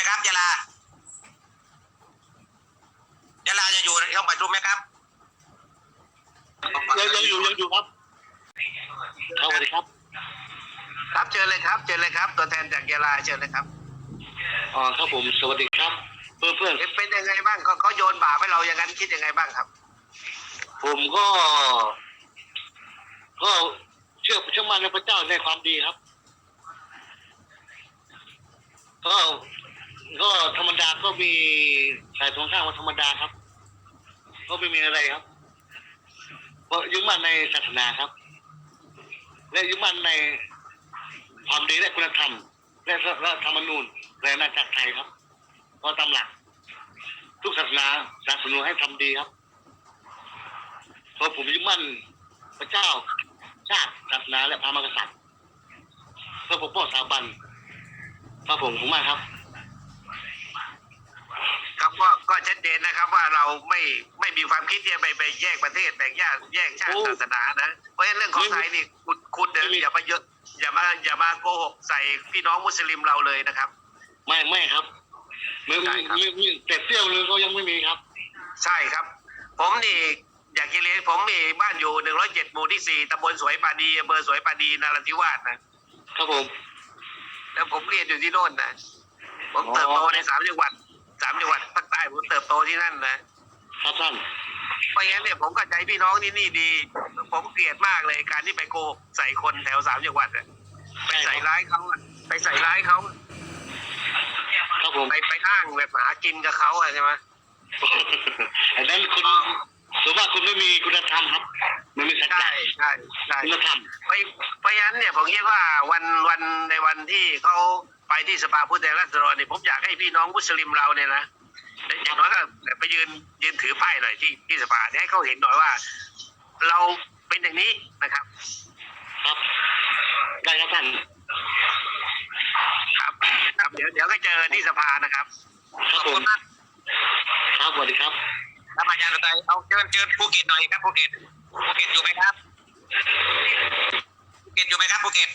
มครับยะลายะลายังอยู่ในห้องประชุมไหมครับยังยังอยู่ยังอยู่ครับครับสวัสดีครับ ครับเชิญเลยครับ เชิญเลยครับ ตัวแทนจากยะลาเชิญเลยครับอ๋อครับผมสวัสดีครับ เพื่อนเพื่อนเอ๊ะเป็นยังไงบ้างเขาเขาโยนบาปให้เราอย่างนั้นคิดยังไงบ้างครับ ผมก็ ก็เชื่อเชื่อมั่นในพระเจ้าในความดีครับก็ ก็ธรรมดาก็มีสายสงข้างว่าธรรมดาครับ ก็ไม่มีอะไรครับ เพราะยึดมั่นในศาสนาครับ และยึดมั่นในความดีและคุณธรรม และและธรรมนูญและนาจักรไทยครับก็ตามหลัก ทุกศาสนาสนับสนุนให้ทำดีครับเพราะผมยึดมั่นพระเจ้า ชาติศาสนาและพระมหากษัตริย์เพื่อปกป้องสถาบันพระผมผมมากครับ ก็ก็ชัดเจนนะครับว่าเราไม่ไม่มีความคิดที่จะไปไปแยกประเทศแบ่งแยกแยกชาติโอ้ศาสนานะเพราะฉะนั้นเรื่องของไม่มีไทยนี่คุณคุณเดินไม่มีอย่ามาเยอะอย่ามาอย่ามาโกหกใส่พี่น้องมุสลิมเราเลยนะครับ ไม่ไม่ครับไม่ใช่ไม่ครับไม่ไม่แต่เสี้ยวนึงก็ยังไม่มีครับ ใช่ครับ ผมนี่อยากจะเรียนผมมีบ้านอยู่หนึ่งร้อยเจ็ดหมู่ที่สี่ตำบลสวยปาดีอำเภอสวยปาดีนราธิวาสนะครับผม แล้วผมเรียนอยู่ที่โน่นนะผมอ๋อเติบโตในสามจังหวัดสามจังหวัด ภาคใต้ผมเติบโตที่นั่นนะครับท่านเพราะงั้นเนี่ยผมก็ใจพี่น้องที่นี่ดี ผมเกลียดมากเลยการที่ไปโกหกใส่คนแถวสามจังหวัดอะไปใส่ร้ายเขาอะไปใส่ร้ายเขาครับผมไปไปอ้างแบบหากินกับเขาอะใช่ไหมอันนั้นคุณส่วนมากคุณไม่มีคุณธรรมครับไม่มีสัจใช่จะใช่ใช่คุณธรรมเพราะเพราะฉะนั้นเนี่ยผมคิดว่าวันวันในวันที่เขาไปที่สภาผู้แทนราษฎรเนี่ยผมอยากให้พี่น้องมุสลิมเราเนี่ยนะ อย่างน้อยก็ไปยืนยืนถือป้ายหน่อยที่ที่สภาเนี่ยให้เขาเห็นหน่อยว่า เราเป็นอย่างนี้นะครับ ครับ ได้ครับท่านครับ ครับเดี๋ยวเดี๋ยวก็เจอกันที่สภานะครับครับผมมากครับสวัสดีครับครับอาจารย์ใจเอาเชิญเชิญภูเก็ตหน่อยครับภูเก็ตภูเก็ตอยู่ไหมครับภูเก็ตอยู่ไหมครับภูเก็ต